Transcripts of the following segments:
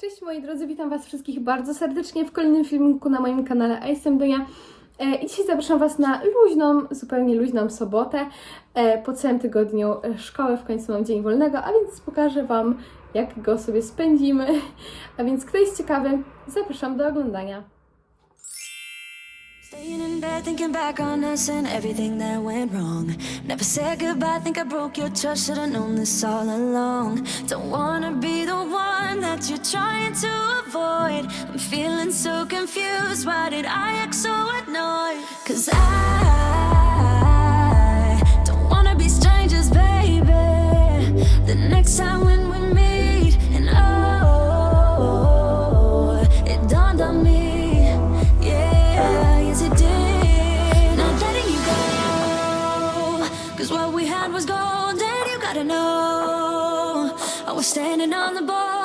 Cześć moi drodzy, witam Was wszystkich bardzo serdecznie w kolejnym filmiku na moim kanale, a jestem Donia. E, I dzisiaj zapraszam Was na luźną, zupełnie luźną sobotę. E, Po całym tygodniu e, szkoły, w końcu mam dzień wolnego, a więc pokażę Wam, jak go sobie spędzimy. A więc kto jest ciekawy, zapraszam do oglądania. Staying in bed, thinking back on us and everything that went wrong. Never said goodbye, think I broke your trust. Should've known this all along. Don't wanna be the one that you're trying to avoid. I'm feeling so confused. Why did I act so annoyed? Cause I don't wanna be strangers, baby. The next time we was gold, and you gotta know. I was standing on the border.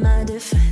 My defense.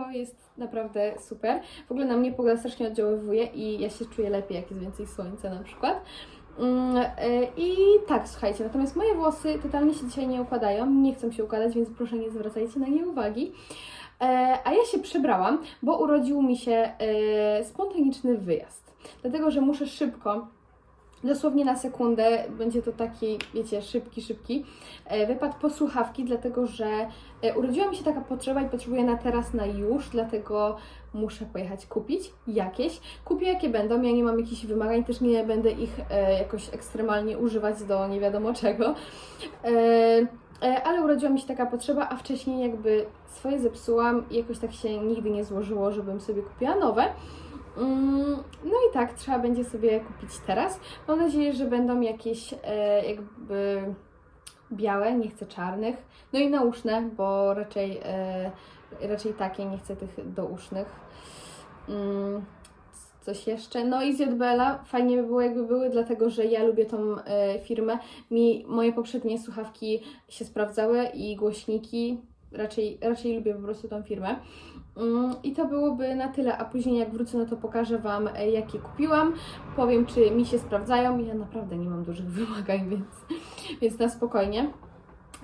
Słoneczko, jest naprawdę super. W ogóle na mnie pogoda strasznie oddziaływuje i ja się czuję lepiej, jak jest więcej słońca na przykład. Mm, e, I tak, słuchajcie, natomiast moje włosy totalnie się dzisiaj nie układają, nie chcą się układać, więc proszę nie zwracajcie na nie uwagi. E, A ja się przebrałam, bo urodził mi się e, spontaniczny wyjazd. Dlatego, że muszę szybko Dosłownie na sekundę będzie to taki, wiecie, szybki, szybki e, wypad po słuchawki, dlatego że e, urodziła mi się taka potrzeba i potrzebuję na teraz, na już, dlatego muszę pojechać kupić jakieś. Kupię jakie będą, ja nie mam jakichś wymagań, też nie będę ich e, jakoś ekstremalnie używać do nie wiadomo czego. Ale urodziła mi się taka potrzeba, a wcześniej jakby swoje zepsułam i jakoś tak się nigdy nie złożyło, żebym sobie kupiła nowe. Mm, No i tak, trzeba będzie sobie kupić teraz. Mam nadzieję, że będą jakieś e, jakby białe, nie chcę czarnych. No i nauszne, bo raczej, e, raczej takie, nie chcę tych dousznych. Mm, coś jeszcze. No i z JBL-a fajnie by było, jakby były, dlatego że ja lubię tą e, firmę. Mi moje poprzednie słuchawki się sprawdzały i głośniki. Raczej, raczej lubię po prostu tą firmę. Mm, I to byłoby na tyle, a później jak wrócę, no to pokażę Wam, e, jakie kupiłam. Powiem, czy mi się sprawdzają. Ja naprawdę nie mam dużych wymagań, więc, więc na spokojnie.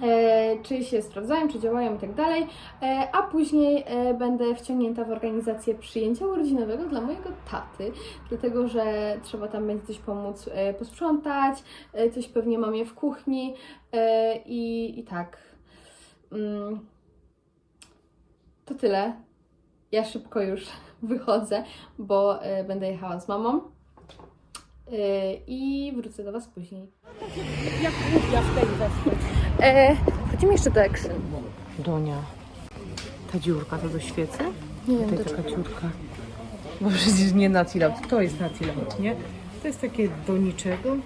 E, czy się sprawdzają, czy działają i tak dalej. E, a później e, będę wciągnięta w organizację przyjęcia urodzinowego dla mojego taty, dlatego że trzeba tam będzie coś pomóc e, posprzątać, e, coś pewnie mamie w kuchni e, i, i tak. Mm, to tyle. Ja szybko już wychodzę, bo e, będę jechała z mamą e, i wrócę do Was później. Jak głupia w tej wesprzeć. E, chodzimy jeszcze do Action. Donia, ta dziurka to do świecy? Nie wiem, Tutaj taka dziurka. No przecież nie na tilaut, to jest na tilaut, nie? To jest takie do niczego.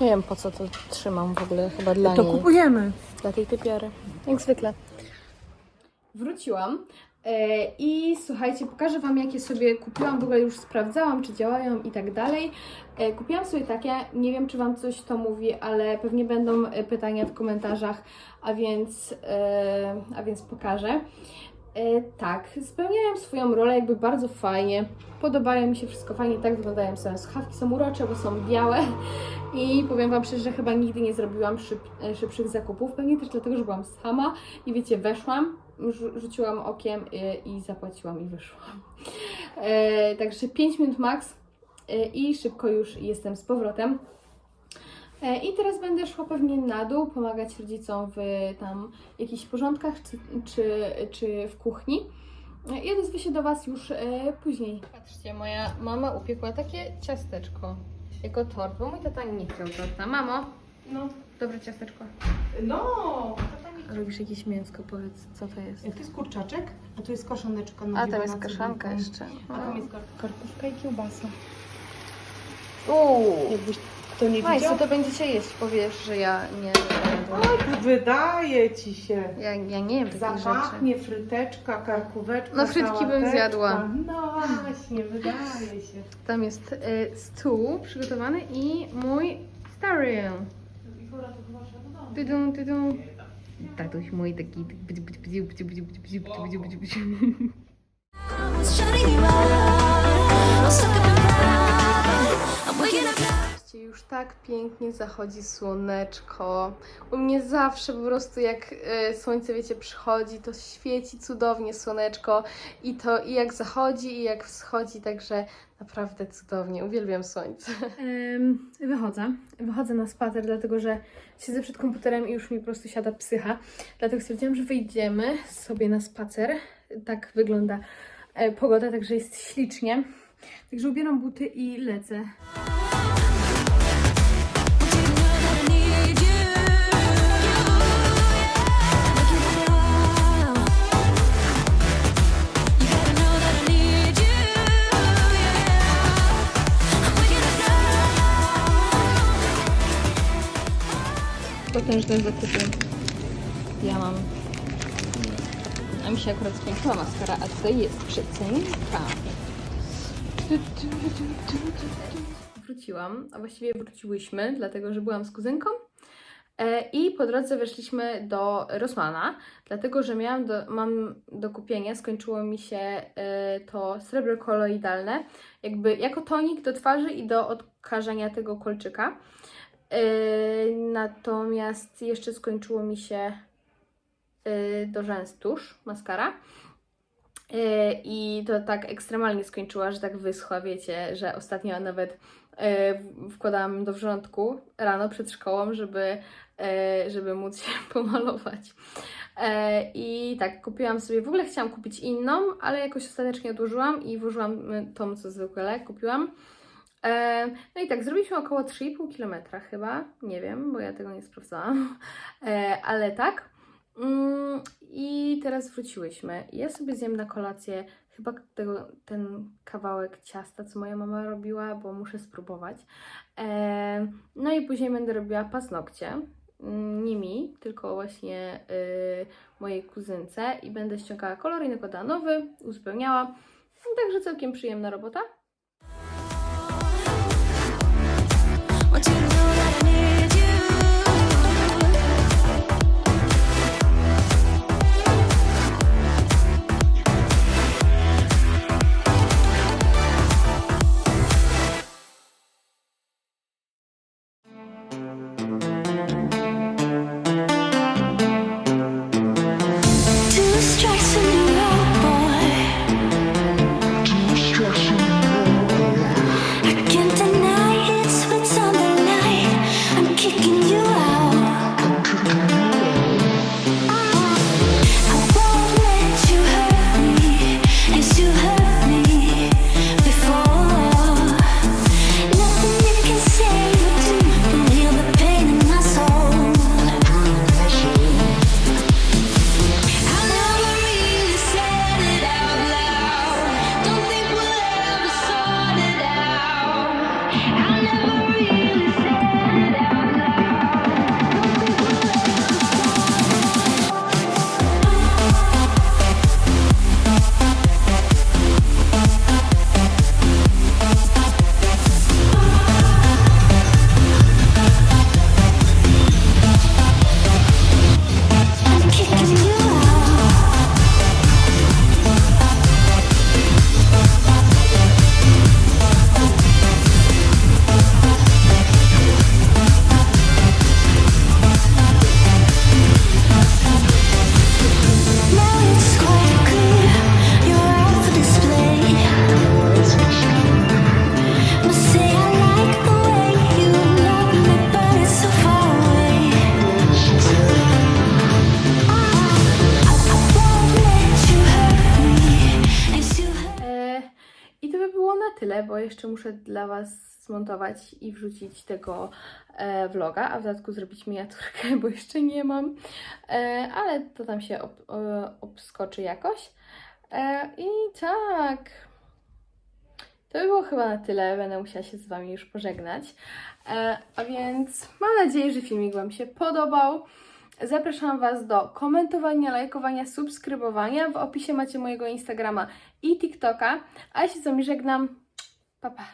Nie wiem po co to trzymam w ogóle, chyba dla To niej, kupujemy. dla tej typiary. Jak zwykle. Wróciłam e, i słuchajcie, pokażę Wam jakie sobie kupiłam, w ogóle już sprawdzałam czy działają i tak dalej. E, kupiłam sobie takie, nie wiem czy Wam coś to mówi, ale pewnie będą e, pytania w komentarzach, a więc, a więc pokażę. Tak, spełniają swoją rolę jakby bardzo fajnie. Podobają mi się wszystko fajnie, tak wyglądają same słuchawki, są urocze, bo są białe i powiem Wam szczerze, że chyba nigdy nie zrobiłam szyb, szybszych zakupów, pewnie też dlatego, że byłam sama i wiecie, weszłam, rzuciłam okiem e, i zapłaciłam i wyszłam. E, także 5 minut max e, i szybko już jestem z powrotem. E, I teraz będę szła pewnie na dół, pomagać rodzicom w tam jakichś porządkach czy, czy, czy w kuchni. E, I odezwę się do Was już e, później. Patrzcie, moja mama upiekła takie ciasteczko jako tort, bo mój tata nie chciał torta. Mamo, No, dobre ciasteczko. no. Robisz jakieś mięsko, powiedz, co to jest. To jest kurczaczek, a tu jest koszoneczka. A, tam jest kaszanka jeszcze. A tam jest kar- karkówka i kiełbasa. Uuu, Jakbyś kto nie Państwo widział, to będziecie jeść, powiesz, że ja nie jadłam. wydaje ci się. Ja, ja nie wiem takich rzeczy. Zapachnie, fryteczka, karkóweczka, No, frytki bym sałateczka. zjadła. No właśnie, wydaje się. Tam jest y, stół przygotowany i mój stary. Tudum, tudum. You out. I'm stuck up in tak pięknie zachodzi słoneczko. U mnie zawsze po prostu jak e, słońce, wiecie, przychodzi, to świeci cudownie słoneczko i to i jak zachodzi, i jak wschodzi, także naprawdę cudownie. Uwielbiam słońce. wychodzę. Wychodzę na spacer, dlatego że siedzę przed komputerem i już mi po prostu siada psycha. Dlatego stwierdziłam, że wyjdziemy sobie na spacer. Tak wygląda e, pogoda, także jest ślicznie. Także ubieram buty i lecę. Potężne zakupy. Ja mam. A mi się akurat skończyła maskara, a tutaj jest przecenka. Wróciłam, a właściwie wróciłyśmy, dlatego że byłam z kuzynką. E, I po drodze weszliśmy do Rosmana, dlatego że miałam do, mam do kupienia, skończyło mi się e, to srebro koloidalne, jakby jako tonik do twarzy i do odkażania tego kolczyka. Yy, natomiast jeszcze skończyło mi się yy, do rzęs tusz, maskara. Yy, I to tak ekstremalnie skończyła, że tak wyschła, wiecie, że ostatnio nawet yy, wkładałam do wrzątku rano przed szkołą, żeby, yy, żeby móc się pomalować. Yy, I tak, kupiłam sobie, w ogóle chciałam kupić inną, ale jakoś ostatecznie odłożyłam i włożyłam tą, co zwykle kupiłam. E, no i tak, zrobiliśmy około 3,5 km chyba, nie wiem, bo ja tego nie sprawdzałam, e, ale tak. Mm, I teraz wróciłyśmy. Ja sobie zjem na kolację chyba tego, ten kawałek ciasta, co moja mama robiła, bo muszę spróbować. E, no i później będę robiła paznokcie. Mm, Nie mi, tylko właśnie y, mojej kuzynce i będę ściągała kolor i nakładała nowy, uzupełniała. No, Także całkiem przyjemna robota. What to doing? Bo jeszcze muszę dla Was zmontować i wrzucić tego e, vloga, a w dodatku zrobić miniaturkę, bo jeszcze nie mam, e, ale to tam się ob, e, obskoczy jakoś. E, I tak, to by było chyba na tyle, będę musiała się z Wami już pożegnać. E, a więc mam nadzieję, że filmik Wam się podobał. Zapraszam Was do komentowania, lajkowania, subskrybowania. W opisie macie mojego Instagrama i TikToka. A się z Wami żegnam. Pa, pa.